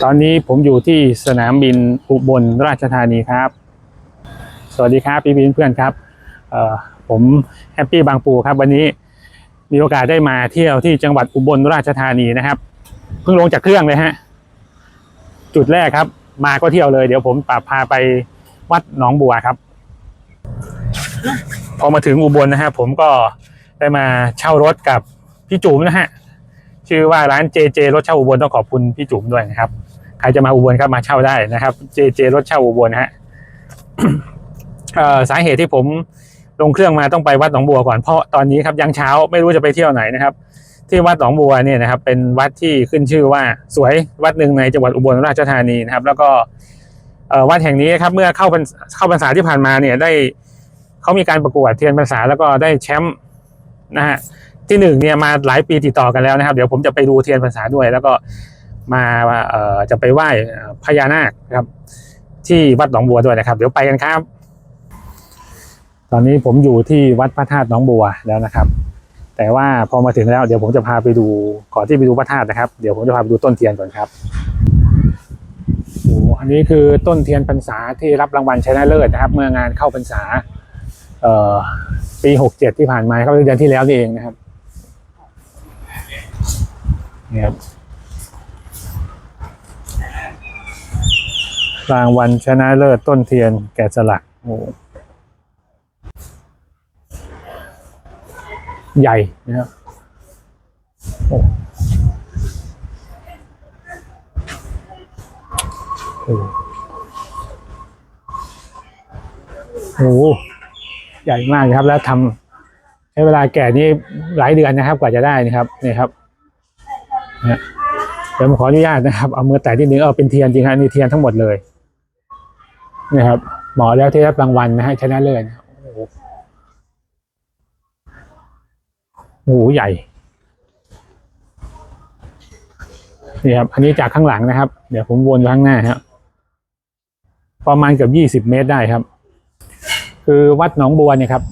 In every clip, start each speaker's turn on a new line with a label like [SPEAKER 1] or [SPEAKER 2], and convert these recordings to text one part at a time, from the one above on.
[SPEAKER 1] ตอนนี้ผมอยู่ที่สนามบินอุบลราชธานีครับ สวัสดีครับพี่บินเพื่อนครับผมแฮปปี้บางปูครับ วันนี้มีโอกาสได้มาเที่ยวที่จังหวัดอุบลราชธานีนะครับ เพิ่งลงจากเครื่องเลยฮะ จุดแรกครับ มาก็เที่ยวเลย เดี๋ยวผมปพาไปวัดหนองบัวครับ พอมาถึงอุบลนะฮะผมก็ได้มาเช่ารถกับพี่จุ๋มนะฮะ ชื่อว่าร้านเจเจรถเช่าอุบลต้องขอบคุณพี่จุ๋มด้วยนะครับ ใครจะมาอุบลครับมาเช่าได้นะครับเจเจรถเช่าอุบลนะฮะสาเหตุที่ผมลงเครื่องมาต้องไปวัดหนองบัวก่อนเพราะตอนนี้ครับยังเช้าไม่รู้จะไปเที่ยวไหนนะครับ ที่วัดหนองบัวเนี่ยนะครับ เป็นวัดที่ขึ้นชื่อว่าสวยวัดหนึ่งในจังหวัดอุบลราชธานีนะครับ แล้วก็วัดแห่งนี้ครับเมื่อเข้าเข้าพรรษาที่ผ่านมาเนี่ยได้เขามีการประกวดเทียนพรรษาแล้วก็ได้แชมป์นะฮะ ที่หนึ่งเนี่ยมาหลายปีติดต่อกันแล้วนะครับ เดี๋ยวผมจะไปดูเทียนพรรษาด้วย แล้วก็มาเอ่อจะไปไหว้พญานาคครับ ที่วัดหนองบัวด้วยนะครับ เดี๋ยวไปกันครับ ตอนนี้ผมอยู่ที่วัดพระธาตุหนองบัวแล้วนะครับ แต่ว่าพอมาถึงแล้วเดี๋ยวผมจะพาไปดูก่อนที่ไปดูพระธาตุนะครับเดี๋ยวผมจะพาไปดูต้นเทียนก่อนครับโอ้โหอันนี้คือต้นเทียนพรรษาที่รับรางวัลชนะเลิศนะครับ เมื่องานเข้าพรรษา เอ่อปีหกเจ็ดที่ผ่านมาครับเดือนที่แล้วนี่เองนะครับ นี่ครับรางวัลชนะเลิศต้นเทียนแกะสลักโอ้โหใหญ่นะครับโอ้โหโอ้โหใหญ่มากนะครับ แล้วทำใช้เวลาแก่นี่หลายเดือนนะครับ กว่าจะได้นะครับนี่ครับ นะเดี๋ยวผมขออนุญาตนะครับ เอามือแตะที่นึงเออเป็นเทียนจริงครับนี่เทียนทั้งหมดเลยนะครับหมอแล้วที่รับรางวัลนะฮะชนะเลิศนะครับโอ้โหโอ้โหใหญ่นี่ครับอันนี้จากข้างหลังนะครับ เดี๋ยวผมวนไปข้างหน้าครับประมาณเกือบยี่สิบเมตรได้ครับ คือวัดหนองบัวเนี่ยครับ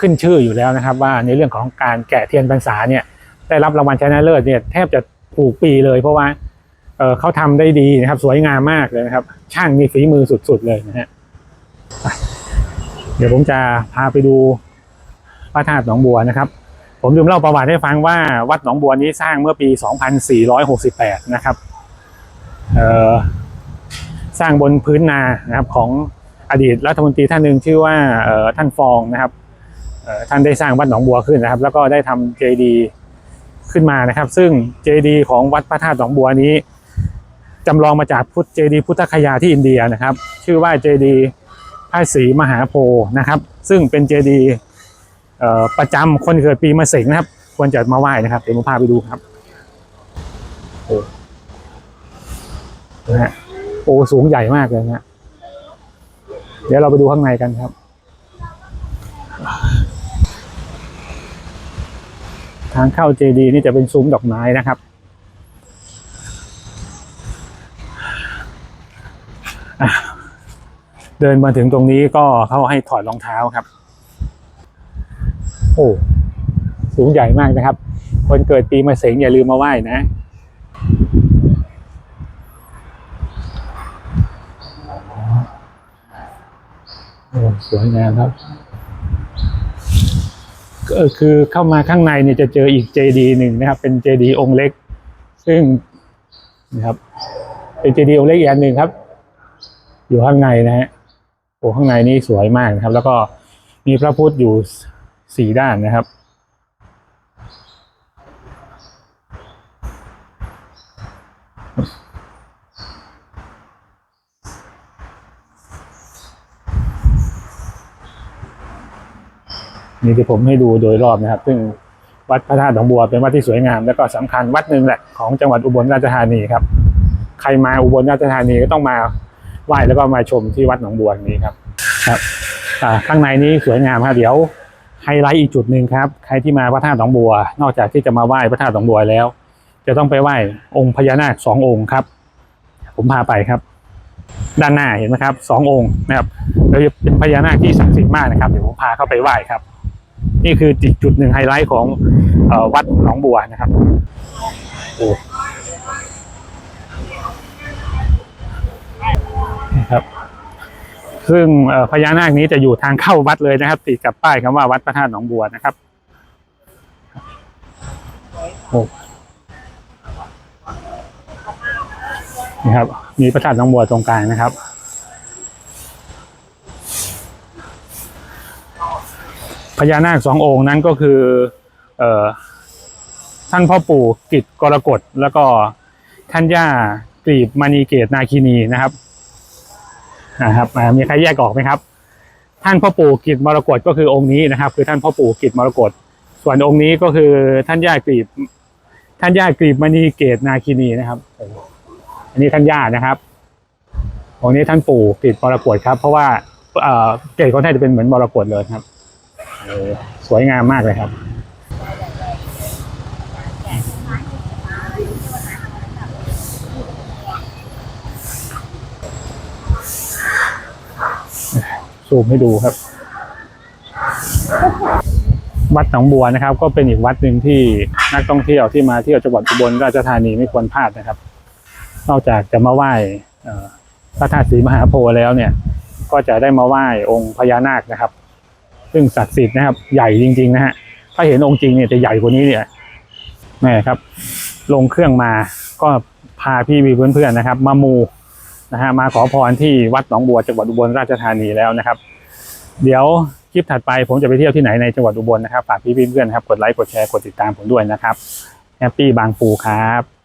[SPEAKER 1] ขึ้นชื่ออยู่แล้วนะครับ ว่าในเรื่องของการแกะเทียนพรรษาเนี่ย ได้รับรางวัลชนะเลิศเนี่ยแทบจะ ถูกปีเลย เพราะว่าเเขาทำได้ดีนะครับ สวยงามมากเลยนะครับ ช่างมีฝีมือสุดๆเลยนะฮะเดี๋ยวผมจะพาไปดูพระธาตุหนองบัวนะครับ ผมลืมเล่าประวัติให้ฟังว่าวัดหนองบัวนี้สร้างเมื่อปี 2468 นะครับสร้างบนพื้นนานะครับของอดีตรัฐมนตรีท่านหนึ่งชื่อว่าท่านฟองนะครับท่านได้สร้างวัดหนองบัวขึ้นนะครับ แล้วก็ได้ทำเจดี ขึ้นมานะครับ ซึ่งเจดีของวัดพระธาตุหนองบัวนี้จำลองมาจากพุทธเจดีพุทธคยาที่อินเดียนะครับ ชื่อว่าเจดีพระศรีมหาโพนะครับ ซึ่งเป็นเจดีประจำคนเกิดปีมะเสงนะครับ ควรจะมาไหว้นะครับเดี๋ยวผมพาไปดูครับโอ้นะฮะโอ้สูงใหญ่มากเลยนะฮะเดี๋ยวเราไปดูข้างในกันครับ ทางเข้าเจดีนี่จะเป็นซุ้มดอกไม้นะครับ เดินมาถึงตรงนี้ก็เขาให้ถอดรองเท้าครับ โอ้สูงใหญ่มากนะครับ คนเกิดปีมะเสงอย่าลืมมาไหว้นะโอ้สวยงามครับ คือเข้ามาข้างในเนี่ยจะเจออีกเจดีหนึ่งนะครับ เป็นเจดีองค์เล็ก ซึ่งนะครับ เป็นเจดีองค์เล็กอีกอันหนึ่งครับ อยู่ข้างในนะฮะโอ้ข้างในนี่สวยมากนะครับ แล้วก็มีพระพุทธอยู่สี่ด้านนะครับ นี่ที่ผมให้ดูโดยรอบนะครับ ซึ่งวัดพระธาตุหนองบัวเป็นวัดที่สวยงาม แล้วก็สำคัญวัดหนึ่งแหละของจังหวัดอุบลราชธานีครับ ใครมาอุบลราชธานีก็ต้องมาไหว้แล้วก็มาชมที่วัดหนองบัวนี้ครับ ครับข้างในนี้สวยงามครับเดี๋ยวไฮไลท์อีกจุดหนึ่งครับ ใครที่มาพระธาตุหนองบัว นอกจากที่จะมาไหว้พระธาตุหนองบัวแล้ว จะต้องไปไหว้องค์พญานาคสององค์ครับ ผมพาไปครับ ด้านหน้าเห็นไหมครับสององค์นะครับแล้วจะเป็นพญานาคที่ศักดิ์สิทธิ์มากนะครับเดี๋ยวผมพาเข้าไปไหว้ครับ นี่คือจุดหนึ่งไฮไลท์ของอวัดหนองบัวนะครับโอ้ครับ ซึ่งพญานาคนี้จะอยู่ทางเข้าวัดเลยนะครับ ติดกับป้ายคำว่าวัดพระธาตุหนองบัวนะครับโอ้นี่ครับ มีพระธาตุหนองบัวตรงกลางนะครับ พญานาคสององค์นั้นก็คืออท่านพ่อปู่กิจกรกฎแล้วก็ท่านย่ากรีบมณีเกตนาคินีนะครับนะครับมีใครแยกออกไหมครับ ท่านพ่อปู่กิจมรกตก็คือองค์นี้นะครับ คือท่านพ่อปู่กิจมรกตส่วนองค์นี้ก็คือท่านย่ากรีบ ท่านย่ากรีบมณีเกตนาคินีนะครับ อันนี้ท่านย่านะครับองค์นี้ท่านปู่กิจมรกตครับ เพราะว่าเอ่อเกตของท่านจะเป็นเหมือนมรกตเลยครับ สวยงามมากเลยครับ ซูมให้ดูครับ วัดหนองบัวนะครับ ก็เป็นอีกวัดหนึ่งที่นักท่องเที่ยวที่มาเที่ยวจังหวัดอุบลราชธานีไม่ควรพลาดนะครับ นอกจากจะมาไหว้พระธาตุศรีมหาโพธิ์แล้วเนี่ย ก็จะได้มาไหว้องค์พญานาคนะครับ ซึ่งศักดิ์สิทธิ์นะครับ ใหญ่จริง ๆ นะฮะถ้าเห็นองค์จริงเนี่ยจะใหญ่กว่านี้เนี่ยแม่ครับ ลงเครื่องมาก็พาพี่วีเพื่อนๆนะครับ มามูนะฮะมาขอพรที่วัดหนองบัวจังหวัดอุบลราชธานีแล้วนะครับ เดี๋ยวคลิปถัดไปผมจะไปเที่ยวที่ไหนในจังหวัดอุบลนะครับฝากพี่เพื่อนๆครับกดไลค์กดแชร์กดติดตามผมด้วยนะครับแฮปปี้บางปูครับ